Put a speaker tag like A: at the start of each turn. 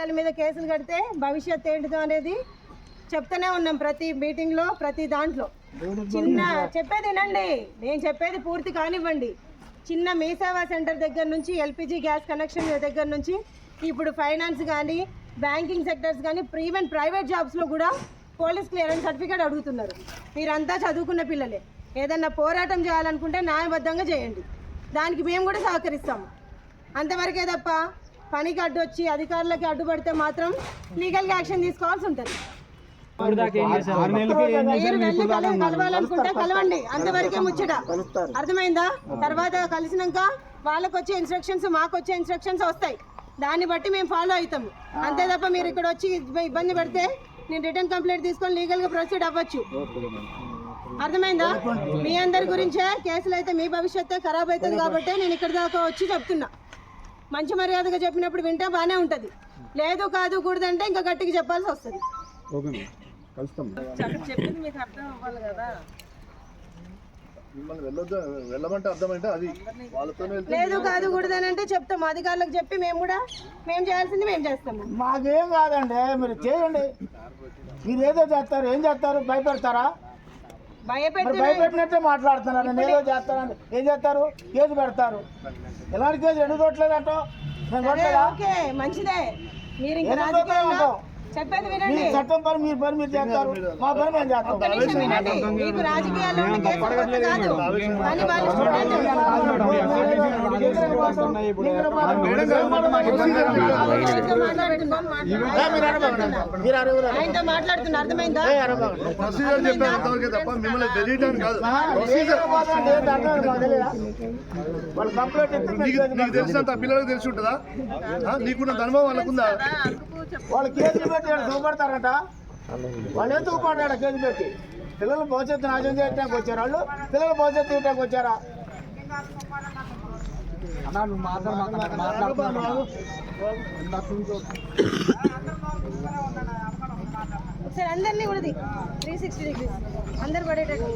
A: పిల్లల మీద కేసులు కడితే భవిష్యత్ ఏంటిదో అనేది చెప్తూనే ఉన్నాం ప్రతి మీటింగ్లో ప్రతి దాంట్లో. చిన్న చెప్పేది వినండి. నేను చెప్పేది పూర్తి కానివ్వండి. చిన్న మీ సేవా సెంటర్ దగ్గర నుంచి ఎల్పిజి గ్యాస్ కనెక్షన్ దగ్గర నుంచి ఇప్పుడు ఫైనాన్స్ కానీ బ్యాంకింగ్ సెక్టర్స్ కానీ ప్రీవెన్ ప్రైవేట్ జాబ్స్లో కూడా పోలీస్ క్లియరెన్స్ సర్టిఫికేట్ అడుగుతున్నారు. మీరంతా చదువుకున్న పిల్లలే. ఏదన్నా పోరాటం చేయాలనుకుంటే న్యాయబద్ధంగా చేయండి. దానికి మేము కూడా సహకరిస్తాము. అంతవరకే తప్ప పనికి అడ్డు వచ్చి అధికారులకి అడ్డుపడితే మాత్రం లీగల్గా యాక్షన్ తీసుకోవాల్సి ఉంటుంది. మీరు వెళ్ళి కల- కలవాలనుకుంటే కలవండి. అంతవరకే ముచ్చట. అర్థమైందా? తర్వాత కలిసినాక వాళ్ళకి వచ్చే ఇన్స్ట్రక్షన్స్ మాకు వచ్చే ఇన్స్ట్రక్షన్స్ వస్తాయి. దాన్ని బట్టి మేము ఫాలో అవుతాము. అంతే తప్ప మీరు ఇక్కడ వచ్చి ఇబ్బ- ఇబ్బంది పెడితే నేను రిటర్న్ కంప్లైంట్ తీసుకొని లీగల్గా ప్రొసీడ్ అవ్వచ్చు. అర్థమైందా? మీ అందరి గురించే కేసులు అయితే మీ భవిష్యత్తే ఖరాబ్ అవుతుంది కాబట్టి నేను ఇక్కడ దాకా వచ్చి చెప్తున్నా. మంచి మర్యాదగా చెప్పినప్పుడు వింటే బాగానే ఉంటుంది. లేదు కాదు కూడదంటే ఇంకా గట్టిగా చెప్పాల్సి వస్తుంది. చెప్పింది మీకు అర్థం అవ్వాలి కదా.
B: మిమ్మల్ని వెళ్ళొద్దు వెళ్ళమంటే అర్థమంటే అది వాళ్ళతోనే వెళ్తే
A: లేదు కాదు కూడదని అంటే చెప్తాము అధికారులకు చెప్పి మేము కూడా మేము చేయాల్సింది మేము చేస్తాము
C: మాకేం కాదండి మీరు చేయండి. మీరు ఏదో చేస్తారు ఏం చేస్తారు భయపెడతారా? భయపెట్టినట్టే మాట్లాడుతున్నారు. నేను ఏదో చేస్తానని. ఏం చేస్తారు? కేసు పెడతారు. ఎలాంటి కేసు ఎన్ని కొట్టలేదా?
A: ఓకే మంచిదే. మీరు ఇంకా? చెప్పేది వినండి.
C: చట్టం పని మీరు పని మీరు చేస్తారు. మా పని మేము చేస్తాం.
A: మీకు రాజకీయాల్లో కాదు. ఆయనతో మాట్లాడుతున్నాం, అర్థమైందా?
B: ప్రొసీజర్ తప్ప మిమ్మల్ని కాదు. నీకు తెలిసినంత పిల్లలకు తెలిసి ఉంటుందా? ఆ? నీకున్నంత అనుభవం వాళ్ళకుందా?
C: వాళ్ళు కేసులు పెట్టి ఈడ చూపెడతారట వాళ్ళు ఎందుకు పడ్డాడు కేసు పెట్టి? పిల్లలు భవిష్యత్తు నాశనం చేయడానికి వచ్చారు వాళ్ళు? పిల్లలు భవిష్యత్తు ఇవ్వడానికి వచ్చారా?
A: ఒకసారి అందరినీ కూడా త్రీ సిక్స్టీ డిగ్రీస్. అందరు పడేటట్టు.